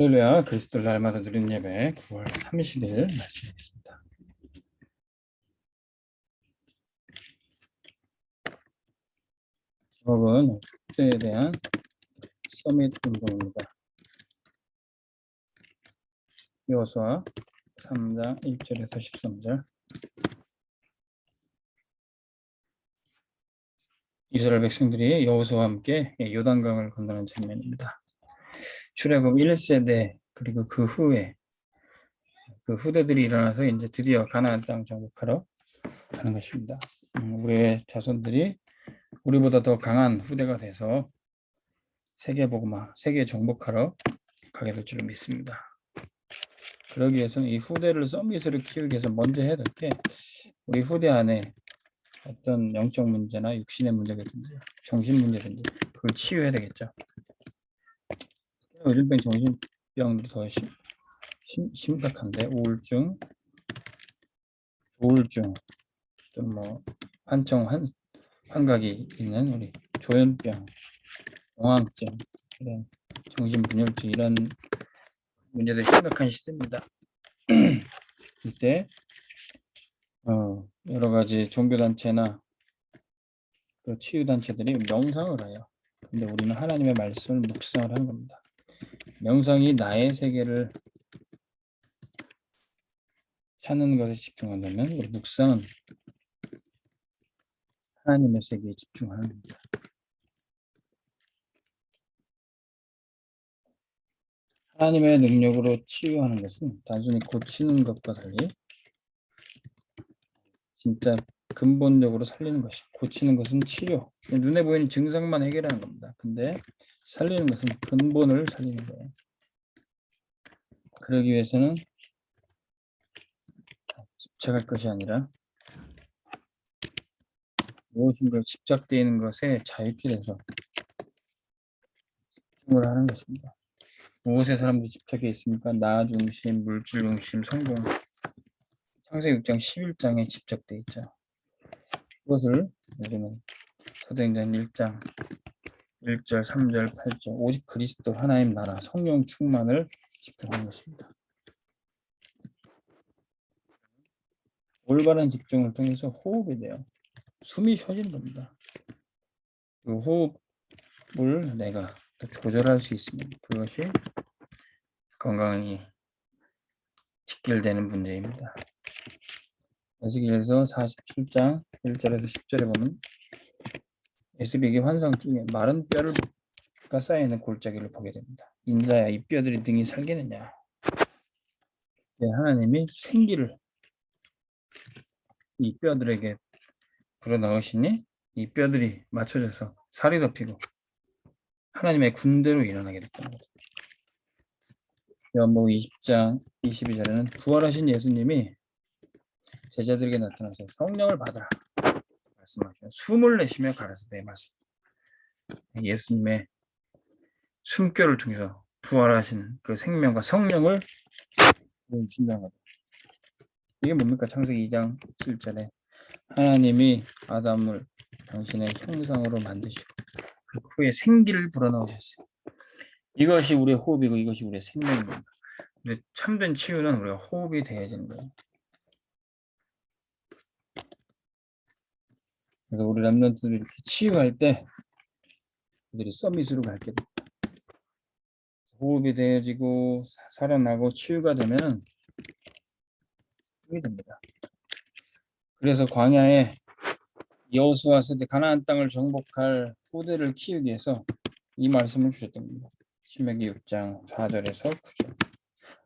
할렐루야 그리스도를 날마다 드리는 예배 9월 30일 말씀드리겠습니다. 제목은 국제에 대한 서밋 운동입니다. 여호수아 3장 1절에서 13절 이스라엘 백성들이 여호수아와 함께 요단강을 건너는 장면입니다. 출애굽 1세대 그리고 그 후에 그 후대들이 일어나서 이제 드디어 가나안 땅 정복하러 가는 것입니다. 음, 우리의 자손들이 우리보다 더 강한 후대가 돼서 세계 복음화, 세계 정복하러 가게 될 줄을 믿습니다. 그러기 위해서는 이 후대를 서밋으로 키우기 위해서 먼저 해야 될 게 우리 후대 안에 어떤 영적 문제나 육신의 문제든지 정신 문제든지 그걸 치유해야 되겠죠. 요즘병 정신병들이 더 심, 심, 심각한데 우울증, 우울증, 또뭐 한청 한 환각이 있는 우리 조현병, 공황증 이런 정신분열증 이런 문제들이 심각한 시대입니다. 이때 어, 여러 가지 종교단체나 또 치유단체들이 명상을 해요. 근데 우리는 하나님의 말씀을 묵상을 하는 겁니다. 명상이 나의 세계를 찾는 것에 집중한다면 묵상은 하나님의 세계에 집중하는 겁니다. 하나님의 능력으로 치유하는 것은 단순히 고치는 것과 달리 진짜 근본적으로 살리는 것이 고치는 것은 치료 눈에 보이는 증상만 해결하는 겁니다. 근데 살리는 것은 근본을 살리는 거예요. 그러기 위해서는 집착할 것이 아니라 무엇인가 집착되어 있는 것에 자유케 돼서 집중을 하는 것입니다. 무엇에 사람들이 집착해 있습니까? 나 중심, 물질 중심, 성공. 창세기 6장 11장에 집착돼 있죠. 그것을 요즘은 사도행전 1장 1절, 3절, 8절 오직 그리스도 하나님 나라 성령 충만을 집중하는 것입니다. 올바른 집중을 통해서 호흡이 돼요. 숨이 쉬어지는 겁니다. 그 호흡을 내가 조절할 수 있으면 그것이 건강이 직결되는 문제입니다. 에스겔에서 47장 1절에서 10절에 보면 에스겔의 환상 중에 마른 뼈가 쌓여있는 골짜기를 보게 됩니다. 인자야 이 뼈들이 등이 살겠느냐 네, 하나님이 생기를 이 뼈들에게 불어넣으시니 이 뼈들이 맞춰져서 살이 덮이고 하나님의 군대로 일어나게 됐다는 거죠. 요한복음 20장 22절에는 부활하신 예수님이 제자들에게 나타나서 성령을 받아라 말씀하시며 숨을 내쉬며 가라사대 말씀. 예수님의 숨결을 통해서 부활하신 그 생명과 성령을 보여주신다는 거죠. 이게 뭡니까? 창세기 2장 7절에 하나님이 아담을 당신의 형상으로 만드시고 그 후에 생기를 불어넣으셨어요. 이것이 우리의 호흡이고 이것이 우리의 생명입니다. 근데 참된 치유는 우리가 호흡이 되어지는 거예요. 그래서 우리 랩런트들이 이렇게 치유할 때 그들이 서밋으로 갈게 됩니다. 호흡이 되어지고 살아나고 치유가 되면은 힘이 됩니다. 그래서 광야에 여호수아 세대 가나안 땅을 정복할 후대를 키우기 위해서 이 말씀을 주셨던 겁니다. 신명기 6장 4절에서 9절.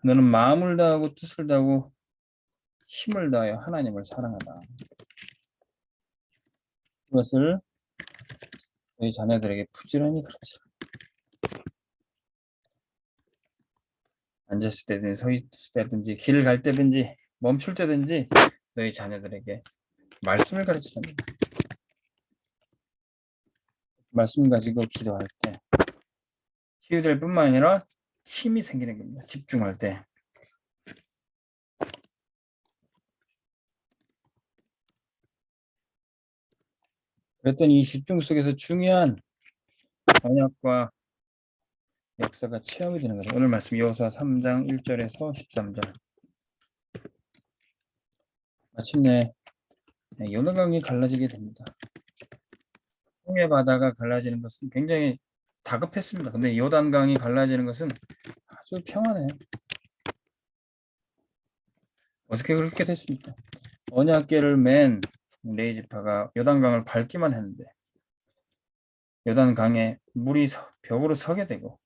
너는 마음을 다하고 뜻을 다하고 힘을 다하여 하나님을 사랑하다. 그것을 너희 자녀들에게 부지런히 그러지. 앉았을 때든지 서 있을 때든지 길을 갈 때든지 멈출 때든지 너희 자녀들에게 말씀을 가르치랍니다. 말씀 가지고 기도할 때 치유될 뿐만 아니라 힘이 생기는 겁니다. 집중할 때. 그랬더니 이 집중 속에서 중요한 언약과 역사가 체험이 되는 거죠. 오늘 말씀 여호수아 3장 1절에서 13절. 마침내 네, 요단강이 갈라지게 됩니다. 홍해 바다가 갈라지는 것은 굉장히 다급했습니다. 근데 요단강이 갈라지는 것은 아주 평안해요. 어떻게 그렇게 됐습니까? 언약궤를 맨 레이지파가 요단강을 밟기만 했는데 요단강에 물이 서- 벽으로 서게 되고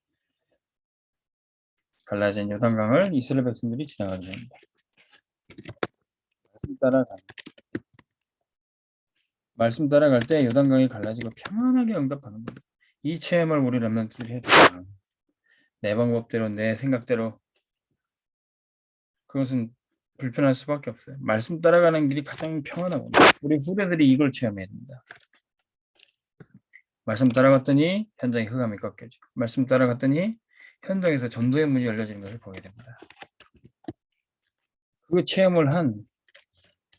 갈라진 요단강을 이스라엘 백성들이 지나가게 됩니다. 말씀 따라가 말씀 따라갈 때 요단강이 갈라지고 평안하게 응답하는 겁니다. 이 체험을 우리 렘넌트들이 해야. 내 방법대로 내 생각대로 그것은 불편할 수밖에 없어요. 말씀 따라가는 길이 가장 평안하고 우리 후대들이 이걸 체험해야 됩니다. 말씀 따라갔더니 현장에 흑암이 꺾여지고 말씀 따라갔더니 현장에서 전도의 문이 열려지는 것을 보게 됩니다. 그 체험을 한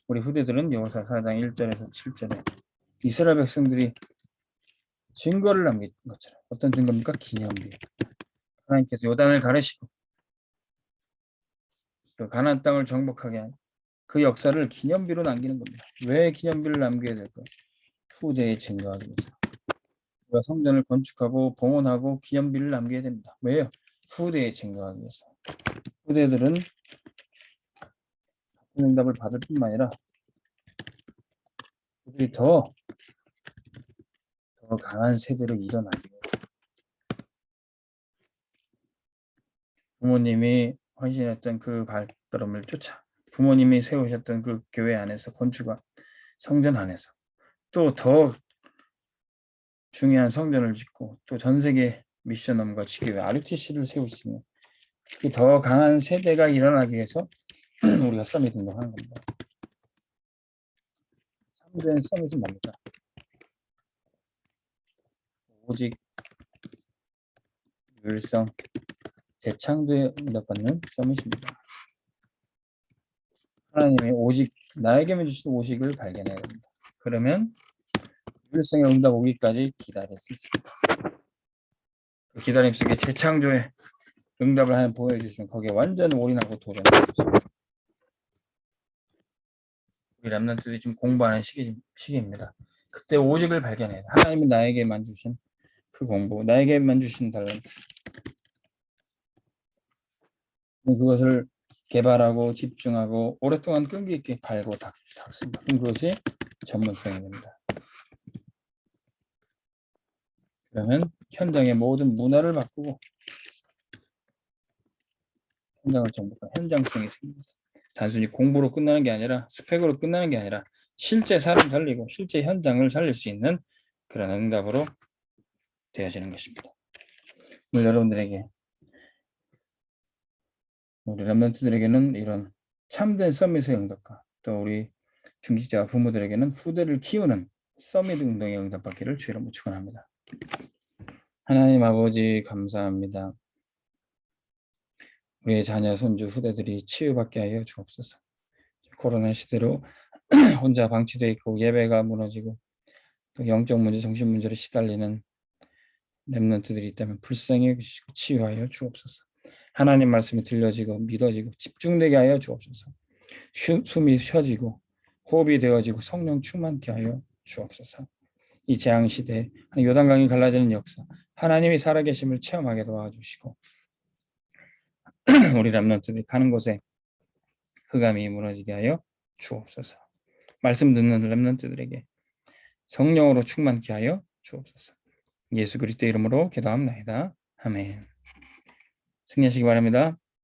우리 후대들은 여호사 4장 1절에서 7절에 이스라엘 백성들이 증거를 남긴 것처럼 어떤 증거입니까? 기념비. 하나님께서 요단을 가르시고 그 가나안 땅을 정복하게 한 그 역사를 기념비로 남기는 겁니다. 왜 기념비를 남겨야 될까요? 후대에 증거하기 위해서. 우리가 성전을 건축하고 봉헌하고 기념비를 남겨야 됩니다. 왜요? 후대에 증거하기 위해서. 후대들은 응답을 받을 뿐만 아니라 그들이 더, 더 강한 세대로 일어나기. 부모님이 헌신했던 그 발걸음을 쫓아 부모님이 세우셨던 그 교회 안에서 건축한 성전 안에서 또 더 중요한 성전을 짓고 또 전 세계 미션홈과 지교회 RUTC를 세울 수 있는 그 더 강한 세대가 일어나기 위해서 우리가 서밋 운동 하는 겁니다. 참된 서밋은 뭡니까? 오직 율성 재창조에 응답받는 서밋입니다. 하나님의 오직 나에게만 주신 오직을 발견해야 됩니다. 그러면 율성의 응답 오기까지 기다릴 수 있습니다. 그 기다림 속에 재창조의 응답을 하나 보여주시면 거기에 완전 올인하고 도전하는 거죠. 우리 람난트들이 좀 공부하는 시기, 시기입니다. 그때 오직을 발견해야 돼. 하나님이 나에게만 주신 그 공부, 나에게만 주신 달란트. 그것을 개발하고 집중하고 오랫동안 끈기 있게 갈고 닦, 닦습니다. 그것이 전문성이 됩니다. 그러면 현장의 모든 문화를 바꾸고 현장을 정복한 현장성이 생깁니다. 단순히 공부로 끝나는 게 아니라 스펙으로 끝나는 게 아니라 실제 사람 살리고 실제 현장을 살릴 수 있는 그런 응답으로 되어지는 것입니다. 오늘 여러분들에게 우리 렘런트들에게는 이런 참된 서밋의 응답과 또 우리 중직자 부모들에게는 후대를 키우는 서밋 운동의 응답받기를 주의로 축원합니다. 하나님 아버지 감사합니다. 우리의 자녀, 손주, 후대들이 치유받게 하여 주옵소서. 코로나 시대로 혼자 방치되어 있고 예배가 무너지고 또 영적 문제, 정신 문제로 시달리는 렘넌트들이 있다면 불쌍히 치유하여 주옵소서. 하나님 말씀이 들려지고 믿어지고 집중되게 하여 주옵소서. 쉬- 숨이 쉬어지고 호흡이 되어지고 성령 충만케 하여 주옵소서. 이 재앙 시대에 요단강이 갈라지는 역사, 하나님이 살아계심을 체험하게 도와주시고 우리 람런트들이 가는 곳에 흑암이 무너지게 하여 주옵소서. 말씀 듣는 람런트들에게 성령으로 충만케 하여 주옵소서. 예수 그리스도 이름으로 기도합니다. 아멘. 승리하시기 바랍니다.